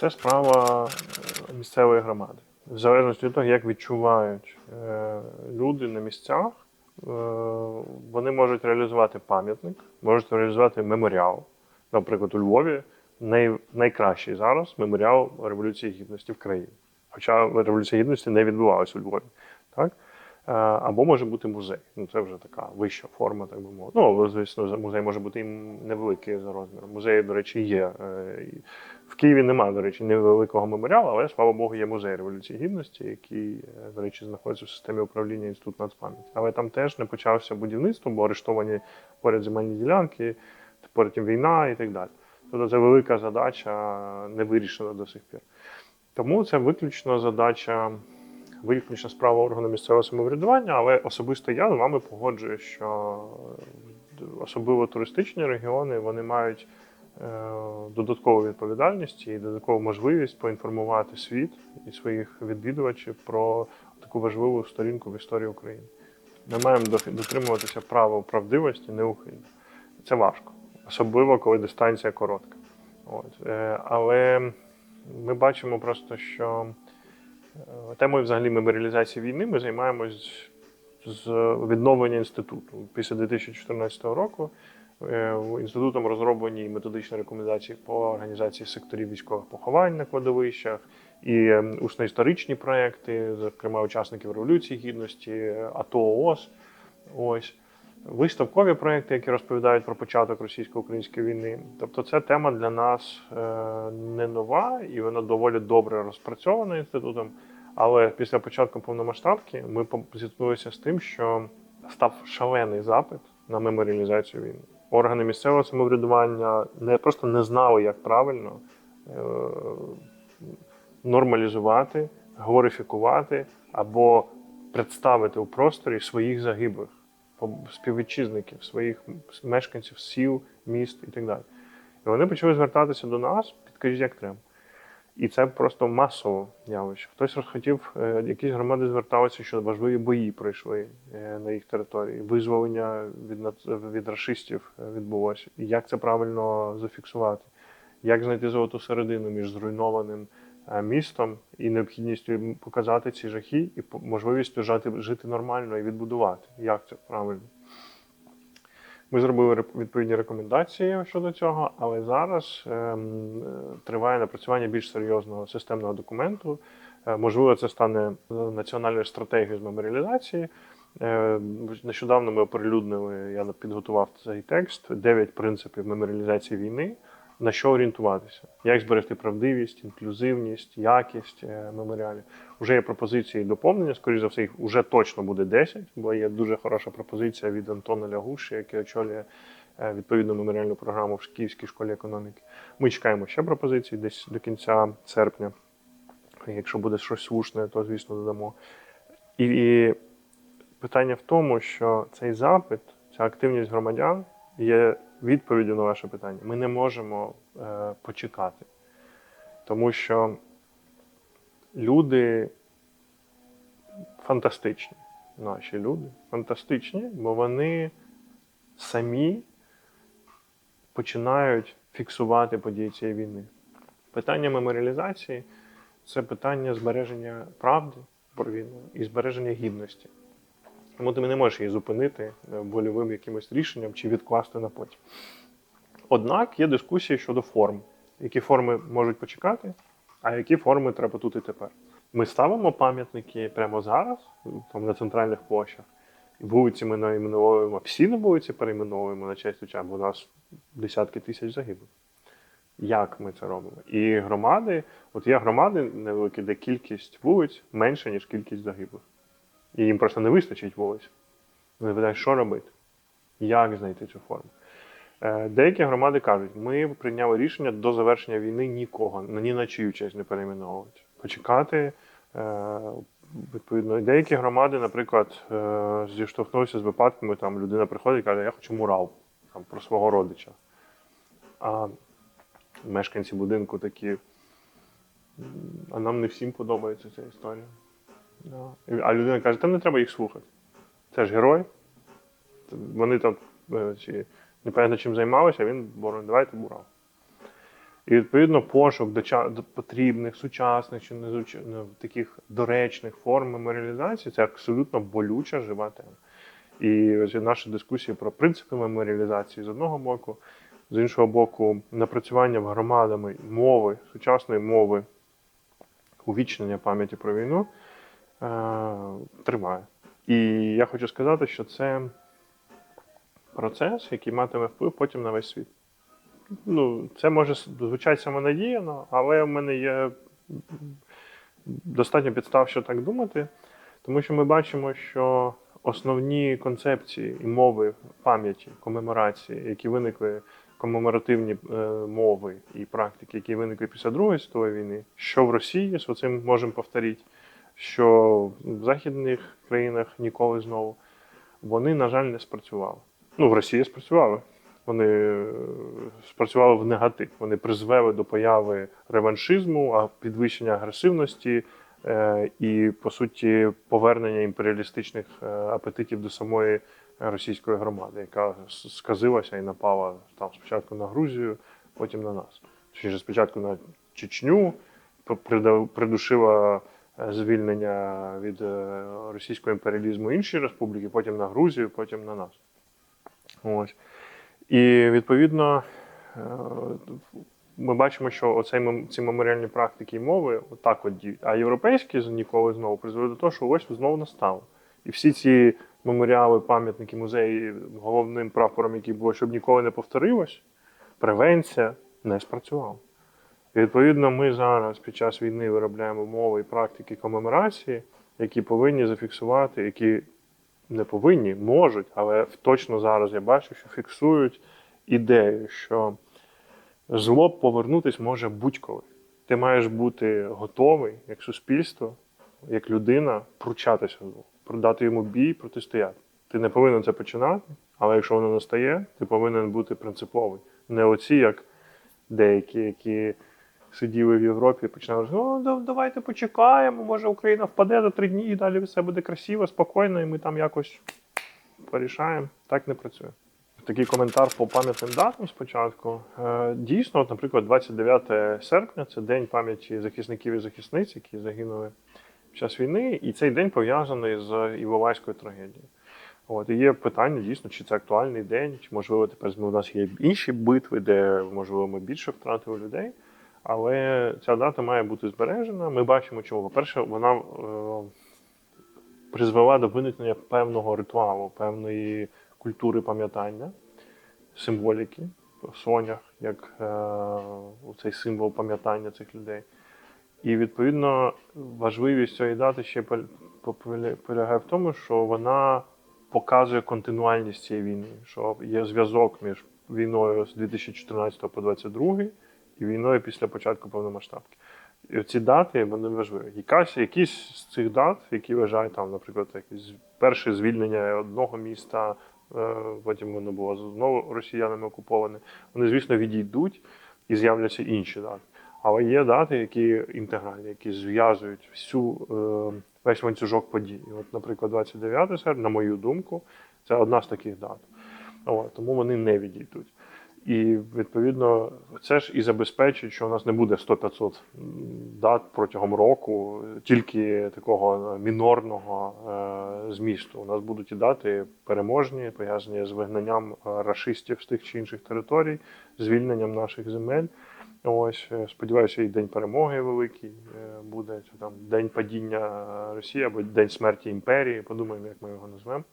Це справа е, місцевої громади. В залежності від того, як відчувають е, люди на місцях, е, вони можуть реалізувати пам'ятник, можуть реалізувати меморіал. Наприклад, у Львові най, найкращий зараз меморіал Революції Гідності в країні. Хоча Революція Гідності не відбувалася у Львові. Так? Або може бути музей. Ну, це вже така вища форма, так би мовити. Ну, звісно, музей може бути і невеликий за розміром. Музеї, до речі, є. В Києві немає, до речі, невеликого меморіалу, але слава Богу, є музей Революції Гідності, який, е, до речі, знаходиться в системі управління Інституту нацпам'яті. Але там теж не почався будівництво, бо арештовані поряд земельні ділянки, потім війна і так далі. Тобто це велика задача не вирішена до сих пір. Тому це виключно задача виключно справа органу місцевого самоврядування, але особисто я з вами погоджуюсь, що е, особливо туристичні регіони вони мають додаткову відповідальність і додаткову можливість поінформувати світ і своїх відвідувачів про таку важливу сторінку в історії України. Ми маємо дотримуватися правил правдивості неухильно. Це важко, особливо коли дистанція коротка. От. Е, Але ми бачимо просто, що Е, Темою взагалі меморіалізації війни ми займаємось з відновлення інституту. Після 2014 року е, інститутом розроблені методичні рекомендації по організації секторів військових поховань на кладовищах і е, усно-історичні проекти, зокрема учасників Революції Гідності, АТО ООС. Ось. Виставкові проекти, які розповідають про початок російсько-української війни. Тобто, це тема для нас е, не нова і вона доволі добре розпрацьована інститутом. Але після початку повномасштабки ми зіткнулися з тим, що став шалений запит на меморіалізацію війни. Органи місцевого самоврядування не просто не знали, як правильно е, нормалізувати, глорифікувати або представити у просторі своїх загиблих, співвітчизників, своїх мешканців сіл, міст і так далі. І вони почали звертатися до нас, підкажіть, як треба. І це просто масово явище. Хтось розхотів, е, якісь громади зверталися, що важливі бої пройшли е, на їх території. Визволення від, від рашистів е, відбулося. І як це правильно зафіксувати? Як знайти золоту середину між зруйнованим містом і необхідністю показати ці жахи і можливістю жити, жити нормально і відбудувати? Як це правильно? Ми зробили відповідні рекомендації щодо цього, але зараз ем, триває напрацювання більш серйозного системного документу. Е, можливо, це стане національною стратегією з меморіалізації. Е, Нещодавно ми оприлюднили, я підготував цей текст: 9 принципів меморіалізації війни. На що орієнтуватися? Як зберегти правдивість, інклюзивність, якість е, меморіалів? Уже є пропозиції доповнення. Скоріше за все, їх вже точно буде 10, бо є дуже хороша пропозиція від Антона Лягуші, який очолює е, відповідну меморіальну програму в Київській школі економіки. Ми чекаємо ще пропозицій десь до кінця серпня. Якщо буде щось слушне, то звісно додамо. І, і питання в тому, що цей запит, ця активність громадян є відповіддю на ваше питання. Ми не можемо е, почекати, тому що люди фантастичні. Наші люди фантастичні, бо вони самі починають фіксувати події цієї війни. Питання меморіалізації це питання збереження правди про війну і збереження гідності. Тому ти не можеш її зупинити е, вольовим якимось рішенням чи відкласти на потім. Однак є дискусії щодо форм. Які форми можуть почекати, а які форми треба тут і тепер. Ми ставимо пам'ятники прямо зараз, там на центральних площах. Вулиці ми найменовуємо, всі на вулиці перейменовуємо на честь уча, бо у нас десятки тисяч загиблих. Як ми це робимо? І громади, от є громади невеликі, де кількість вулиць менша, ніж кількість загиблих. І їм просто не вистачить вулиць. Вони питають, що робити? Як знайти цю форму? Е, Деякі громади кажуть, ми прийняли рішення до завершення війни нікого, ні на чию честь не перейменовувати. Почекати. е, Відповідно, деякі громади, наприклад, е, зіштовхнулися з випадками, там людина приходить і каже, я хочу мурал там, про свого родича. А мешканці будинку такі, а нам не всім подобається ця історія. Да. А людина каже, там не треба їх слухати. Це ж герой. Вони там е, чи, непонятно чим займалися, а він боронить, давайте бурав. І відповідно пошук до, потрібних, сучасних чи не таких доречних форм меморіалізації це абсолютно болюча жива тема. І ось наші дискусії про принципи меморіалізації з одного боку, з іншого боку, напрацювання громадами мови, сучасної мови, увічнення пам'яті про війну е, триває. І я хочу сказати, що це процес, який матиме вплив потім на весь світ. Ну, це може звучати самонадіяно, але в мене є достатньо підстав, що так думати, тому що ми бачимо, що основні концепції і мови пам'яті, комеморації, які виникли, комеморативні е, мови і практики, які виникли після Другої світової війни, що в Росії, з цим можемо повторити, що в західних країнах ніколи знову, вони, на жаль, не спрацювали. Ну, в Росії спрацювали. Вони е, спрацювали в негатив. Вони призвели до появи реваншизму, а підвищення агресивності е, і, по суті, повернення імперіалістичних е, апетитів до самої російської громади, яка сказилася і напала там спочатку на Грузію, потім на нас. Точніше, спочатку на Чечню, придушила звільнення від е, російського імперіалізму інші республіки, потім на Грузію, потім на нас. Ось. І відповідно е, ми бачимо, що оцей ці меморіальні практики і мови отак от діють. А європейські ніколи знову призвели до того, що ось знову настало. І всі ці меморіали, пам'ятники, музеї, головним прапором, який було, щоб ніколи не повторилось, превенція не спрацювала. І відповідно, ми зараз під час війни виробляємо мови і практики комеморації, які повинні зафіксувати, які не повинні, можуть, але точно зараз я бачу, що фіксують ідею, що зло повернутись може будь-коли. Ти маєш бути готовий як суспільство, як людина, пручатися злу, продати йому бій, протистояти. Ти не повинен це починати, але якщо воно настає, ти повинен бути принциповий. Не оці, як деякі, які сиділи в Європі починали «О, давайте почекаємо, може Україна впаде за три дні і далі все буде красиво, спокійно, і ми там якось порішаємо. Так не працює. Такий коментар по пам'ятним датам спочатку. Е, Дійсно, от, наприклад, 29 серпня це день пам'яті захисників і захисниць, які загинули під час війни, і цей день пов'язаний з Іловайською трагедією. От, і є питання дійсно, чи це актуальний день, чи можливо тепер у нас є інші битви, де можливо ми більше втратили людей. Але ця дата має бути збережена. Ми бачимо, чому. По-перше, вона е, призвела до виникнення певного ритуалу, певної культури пам'ятання, символіки в сонях, як е, цей символ пам'ятання цих людей. І відповідно важливість цієї дати ще полягає в тому, що вона показує континуальність цієї війни, що є зв'язок між війною з 2014 по 2022 і війною після початку повномасштабки. І ці дати вони важливі. Якась, якісь з цих дат, які вважають там, наприклад, перше звільнення одного міста, е, потім воно було знову росіянами окуповане. Вони, звісно, відійдуть і з'являться інші дати. Але є дати, які інтегральні, які зв'язують всю е, весь ланцюжок подій. От, наприклад, 29 серпня, на мою думку, це одна з таких дат. Тому вони не відійдуть. І відповідно це ж і забезпечить, що у нас не буде 100-500 дат протягом року, тільки такого мінорного е, змісту. У нас будуть і дати переможні, пов'язані з вигнанням е, рашистів з тих чи інших територій, звільненням наших земель. Ось е, сподіваюся, і день перемоги великий е, буде чи там день падіння Росії або день смерті імперії. Подумаємо, як ми його назвемо.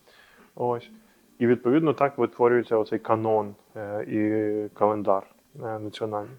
Ось. І відповідно так витворюється оцей канон е, і календар е, національний.